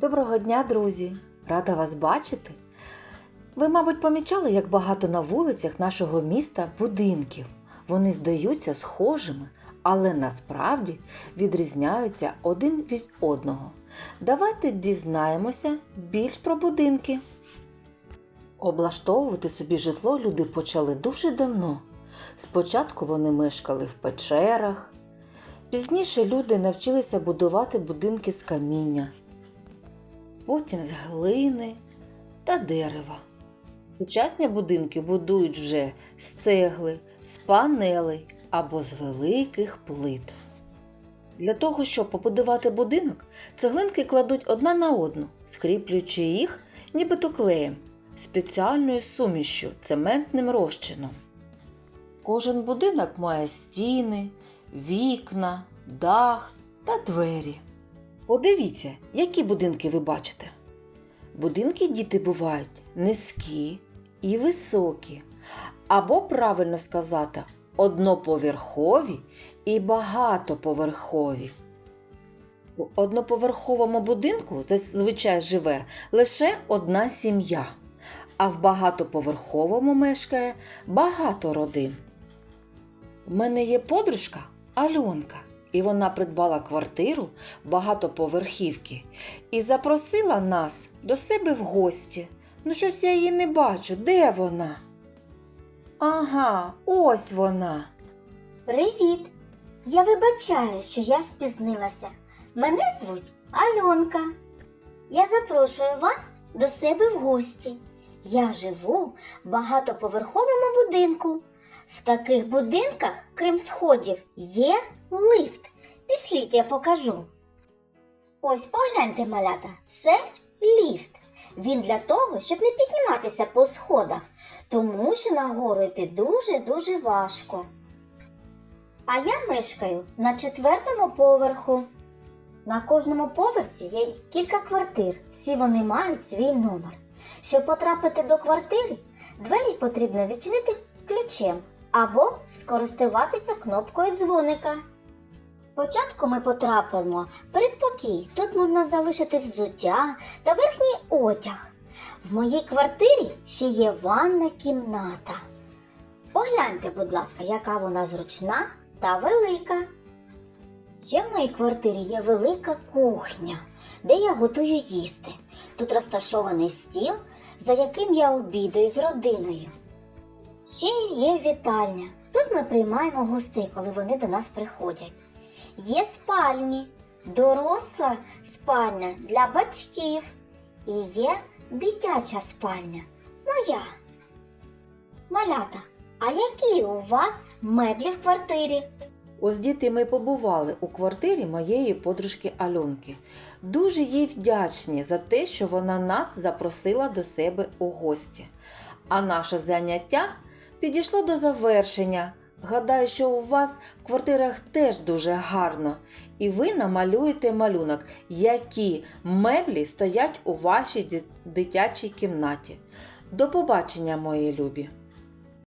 Доброго дня, друзі! Рада вас бачити. Ви, мабуть, помічали, як багато на вулицях нашого міста будинків. Вони здаються схожими, але насправді відрізняються один від одного. Давайте дізнаємося більш про будинки. Облаштовувати собі житло люди почали дуже давно. Спочатку вони мешкали в печерах, пізніше люди навчилися будувати будинки з каміння, потім з глини та дерева. Сучасні будинки будують вже з цегли, з панелей або з великих плит. Для того, щоб побудувати будинок, цеглинки кладуть одна на одну, скріплюючи їх нібито клеєм, спеціальною сумішю цементним розчином. Кожен будинок має стіни, вікна, дах та двері. Подивіться, які будинки ви бачите. Будинки діти бувають низькі і високі, або, правильно сказати, одноповерхові і багатоповерхові. У одноповерховому будинку зазвичай живе лише одна сім'я, а в багатоповерховому мешкає багато родин. У мене є подружка Альонка, і вона придбала квартиру багатоповерхівки і запросила нас до себе в гості. Ну, щось я її не бачу. Де вона? Ага, ось вона. Привіт! Я вибачаю, що я спізнилася. Мене звуть Альонка. Я запрошую вас до себе в гості. Я живу в багатоповерховому будинку. В таких будинках, крім сходів, є лифт. Пішліть, я покажу. Ось погляньте, малята, це ліфт. Він для того, щоб не підніматися по сходах, тому що нагору йти дуже-дуже важко. А я мешкаю на четвертому поверху. На кожному поверсі є кілька квартир, всі вони мають свій номер. Щоб потрапити до квартири, двері потрібно відчинити ключем або скористуватися кнопкою дзвоника. Спочатку ми потрапимо в передпокій. Тут можна залишити взуття та верхній одяг. В моїй квартирі ще є ванна кімната. Погляньте, будь ласка, яка вона зручна та велика. Ще в моїй квартирі є велика кухня, де я готую їсти. Тут розташований стіл, за яким я обідаю з родиною. Ще є вітальня. Тут ми приймаємо гостей, коли вони до нас приходять. Є спальні, доросла спальня для батьків і є дитяча спальня. Моя. Малята, а які у вас меблі в квартирі? Ось діти ми побували у квартирі моєї подружки Альонки. Дуже їй вдячні за те, що вона нас запросила до себе у гості. А наше заняття підійшло до завершення. Гадаю, що у вас в квартирах теж дуже гарно, і ви намалюєте малюнок, які меблі стоять у вашій дитячій кімнаті. До побачення, мої любі!